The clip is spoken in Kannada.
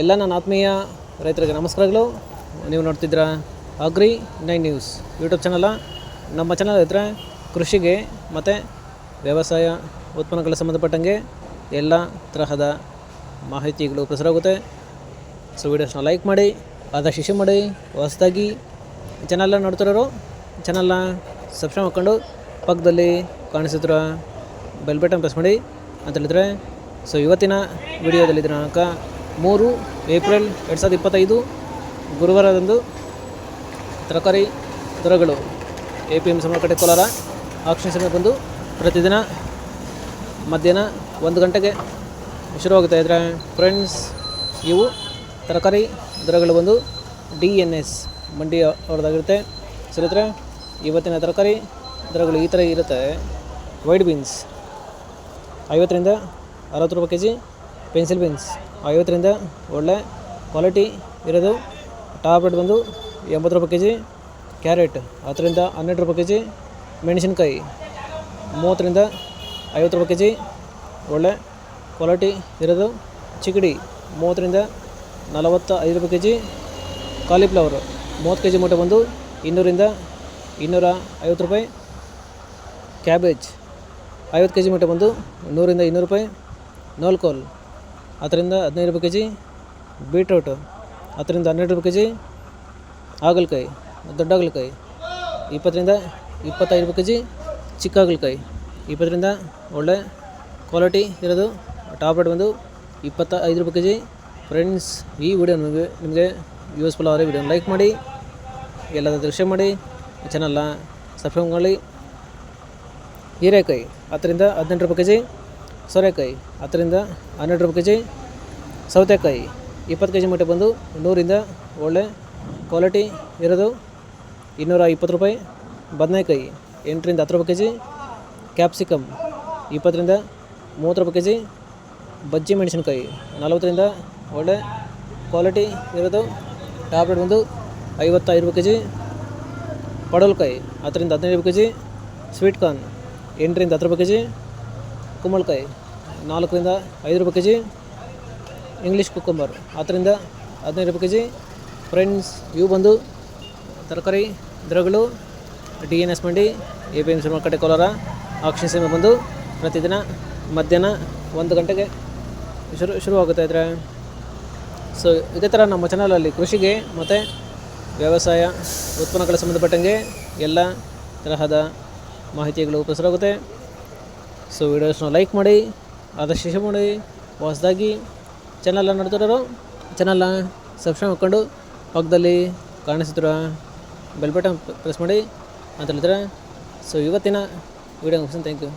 ಎಲ್ಲ ನನ್ನ ಆತ್ಮೀಯ ರೈತರಿಗೆ ನಮಸ್ಕಾರಗಳು. ನೀವು ನೋಡ್ತಿದ್ದೀರಾ agri nine news YouTube channel. ನಮ್ಮ ಚಾನಲ್ ಹತ್ರ ಕೃಷಿಗೆ ಮತ್ತು ವ್ಯವಸಾಯ ಉತ್ಪನ್ನಗಳಿಗೆ ಸಂಬಂಧಪಟ್ಟಂಗೆ ಎಲ್ಲ ತರಹದ ಮಾಹಿತಿಗಳು ಪ್ರಸಾರವಾಗುತ್ತೆ ಸೊ ವೀಡಿಯೋಸ್ನ ಲೈಕ್ ಮಾಡಿ ಆದ ಶಿಶು ಮಾಡಿ, ಹೊಸದಾಗಿ ಚಾನಲ್ನ ನೋಡ್ತಿರೋರು ಚಾನಲ್ನ ಸಬ್ಸ್ಕ್ರೈಬ್ ಮಾಡ್ಕೊಂಡು ಪಕ್ಕದಲ್ಲಿ ಕಾಣಿಸಿದ್ರ ಬೆಲ್ ಬಟನ್ ಪ್ರೆಸ್ ಮಾಡಿ ಅಂತ ಹೇಳಿದ್ರೆ ಸೊ ಇವತ್ತಿನ ವಿಡಿಯೋದಲ್ಲಿ ದಿನಾಂಕ ಮೂರು ಏಪ್ರಿಲ್ ಎರಡು ಸಾವಿರದ ಇಪ್ಪತ್ತೈದು, ಗುರುವಾರದಂದು ತರಕಾರಿ ದರಗಳು ಎ ಪಿ ಎಂ ಮಾರುಕಟ್ಟೆ ಕೋಲಾರ, ಆಕ್ಷನ್ ಸಮಯ ಬಂದು ಪ್ರತಿದಿನ ಮಧ್ಯಾಹ್ನ ಒಂದು ಗಂಟೆಗೆ ಶುರುವಾಗುತ್ತೆ. ಇದರ ಫ್ರೆಂಡ್ಸ್ ಇವು ತರಕಾರಿ ದರಗಳು ಬಂದು ಡಿ ಎನ್ ಎಸ್ ಮಂಡಿ ಅವ್ರದ್ದಾಗಿರುತ್ತೆ ಸರಿದ್ರೆ ಇವತ್ತಿನ ತರಕಾರಿ ದರಗಳು ಈ ಥರ ಇರುತ್ತೆ. ವೈಟ್ ಬೀನ್ಸ್ ಐವತ್ತರಿಂದ ಅರವತ್ತು ರೂಪಾಯಿ ಕೆ ಜಿ ಪೆನ್ಸಿಲ್ ಬೀನ್ಸ್. ಐವತ್ತರಿಂದ ಒಳ್ಳೆ ಕ್ವಾಲಿಟಿ ಇರೋದು. ಟಾಪ್ ರೇಟ್ ಬಂದು ಎಂಬತ್ತು ರೂಪಾಯಿ ಕೆ ಜಿ ಕ್ಯಾರೆಟ್, ಹತ್ತರಿಂದ ಹನ್ನೆರಡು ರೂಪಾಯಿ ಕೆ ಜಿ ಮೆಣಸಿನ್ಕಾಯಿ, ಮೂವತ್ತರಿಂದ ಐವತ್ತು ರೂಪಾಯಿ ಕೆ ಜಿ ಒಳ್ಳೆ ಕ್ವಾಲಿಟಿ ಇರೋದು. ಚಿಕಡಿ ಮೂವತ್ತರಿಂದ ನಲವತ್ತ ಐದು ರೂಪಾಯಿ ಕೆ ಜಿ ಕಾಲಿಫ್ಲವರ್ ಮೂವತ್ತು ಕೆ ಜಿ ಮೂಟೆ ಬಂದು ಇನ್ನೂರಿಂದ ಇನ್ನೂರ ಐವತ್ತು ರೂಪಾಯಿ ಕ್ಯಾಬೇಜ್ ಐವತ್ತು ಕೆ ಜಿ ಮೂಟೆ ಬಂದು ನೂರಿಂದ ಇನ್ನೂರು ರೂಪಾಯಿ ನೋಲ್ಕೋಲ್ ಹತ್ತರಿಂದ ಹದಿನೈದು ರೂಪಾಯಿ ಕೆ ಜಿ ಬೀಟ್ರೂಟು, ಹತ್ತರಿಂದ ಹನ್ನೆರಡು ರೂಪಾಯಿ ಕೆ ಜಿ ಹಾಗಲಕಾಯಿ ದೊಡ್ಡ ಹಾಗಲಕಾಯಿ ಇಪ್ಪತ್ತರಿಂದ ಇಪ್ಪತ್ತೈದು ರೂಪಾಯಿ ಕೆ ಜಿ ಚಿಕ್ಕ ಹಾಗಲಕಾಯಿ ಇಪ್ಪತ್ತರಿಂದ ಒಳ್ಳೆ ಕ್ವಾಲಿಟಿ ಇರೋದು ಟಾಪ್ ರೇಟ್ ಬಂದು ಇಪ್ಪತ್ತ ಐದು ರೂಪಾಯಿ ಕೆ ಜಿ ಫ್ರೆಂಡ್ಸ್, ಈ ವಿಡಿಯೋ ನಿಮಗೆ ನಿಮಗೆ ಯೂಸ್ಫುಲ್ ಆದರೆ ವಿಡಿಯೋನ ಲೈಕ್ ಮಾಡಿ ಎಲ್ಲದಾದ್ರೂ ದೃಶ್ಯ ಮಾಡಿ ಚಾನಲ್ನ ಸಬ್ಸ್ಕ್ರೈಬ್ ಮಾಡಿ. ಹೀರೆಕಾಯಿ, ಹತ್ತರಿಂದ ಹದಿನೆಂಟು ರೂಪಾಯಿ ಕೆ ಜಿ ಸೋರೆಕಾಯಿ. ಹತ್ತರಿಂದ ಹನ್ನೆರಡು ರೂಪಾಯಿ ಕೆ ಜಿ ಸೌತೆಕಾಯಿ. ಇಪ್ಪತ್ತು ಕೆ ಜಿ ಮೂಟೆ ಬಂದು ನೂರಿಂದ ಒಳ್ಳೆ ಕ್ವಾಲಿಟಿ ಇರೋದು ಇನ್ನೂರ ಇಪ್ಪತ್ತು ರೂಪಾಯಿ. ಬದನೆಕಾಯಿ ಎಂಟರಿಂದ ಹತ್ತು ರೂಪಾಯಿ ಕೆ ಜಿ ಕ್ಯಾಪ್ಸಿಕಮ್ ಇಪ್ಪತ್ತರಿಂದ ಮೂವತ್ತು ರೂಪಾಯಿ ಕೆ ಜಿ ಬಜ್ಜಿ ಮೆಣಸಿನ್ಕಾಯಿ. ನಲವತ್ತರಿಂದ ಒಳ್ಳೆ ಕ್ವಾಲಿಟಿ ಇರೋದು. ಟ್ಯಾಬ್ಲೆಟ್ ಬಂದು ಐವತ್ತೈದು ರೂಪಾಯಿ ಕೆ ಜಿ ಪಡವಲಕಾಯಿ ಹತ್ತರಿಂದ ಹದಿನೈದು ರೂಪಾಯಿ ಕೆ ಜಿ ಸ್ವೀಟ್ ಕಾರ್ನ್ ಎಂಟರಿಂದ ಹತ್ತು ರೂಪಾಯಿ ಕೆ ಜಿ ಕುಂಬಳಕಾಯಿ, ನಾಲ್ಕರಿಂದ ಐದು ರೂಪಾಯಿ ಕೆ ಜಿ ಇಂಗ್ಲೀಷ್ ಕುಕ್ಕಂಬರ್ ಹತ್ತರಿಂದ ಹದಿನೈದು ರೂಪಾಯಿ ಕೆ ಜಿ ಫ್ರೆಂಡ್ಸ್ ಇವು ಬಂದು ತರಕಾರಿ ದ್ರಗಳು ಡಿ ಎನ್ ಎಸ್ ಮಂಡಿ, A P M C market Kolar auction ಸಮಯ ಬಂದು ಪ್ರತಿದಿನ ಮಧ್ಯಾಹ್ನ ಒಂದು ಗಂಟೆಗೆ ಶುರು, ಶುರುವಾಗುತ್ತೆ ಇದ್ರೆ. ಸೊ ಇದೇ ಥರ ನಮ್ಮ ಚಾನಲಲ್ಲಿ ಕೃಷಿಗೆ ಮತ್ತು ವ್ಯವಸಾಯ ಉತ್ಪನ್ನಗಳ ಸಂಬಂಧಪಟ್ಟಂಗೆ ಎಲ್ಲ ತರಹದ ಮಾಹಿತಿಗಳು ಪ್ರಸಾರವಾಗುತ್ತೆ ಸೊ ವಿಡಿಯೋಸ್ನ ಲೈಕ್ ಮಾಡಿ, ಆದಷ್ಟು ಶೇರ್ ಮಾಡಿ, ಹೊಸದಾಗಿ ಚಾನಲ್ನ ನೋಡ್ತಿರೋರು ಚಾನಲ್ನ ಸಬ್ಸ್ಕ್ರೈಬ್ ಮಾಡ್ಕೊಂಡು ಪಕ್ಕದಲ್ಲಿ ಕಾಣಿಸ್ತಿರ ಬೆಲ್ ಬಟನ್ ಪ್ರೆಸ್ ಮಾಡಿ ಅಂತ ಹೇಳಿದ್ರೆ ಸೊ ಇವತ್ತಿನ ವಿಡಿಯೋ ಮುಗಿಸ್ತೀನಿ. Thank you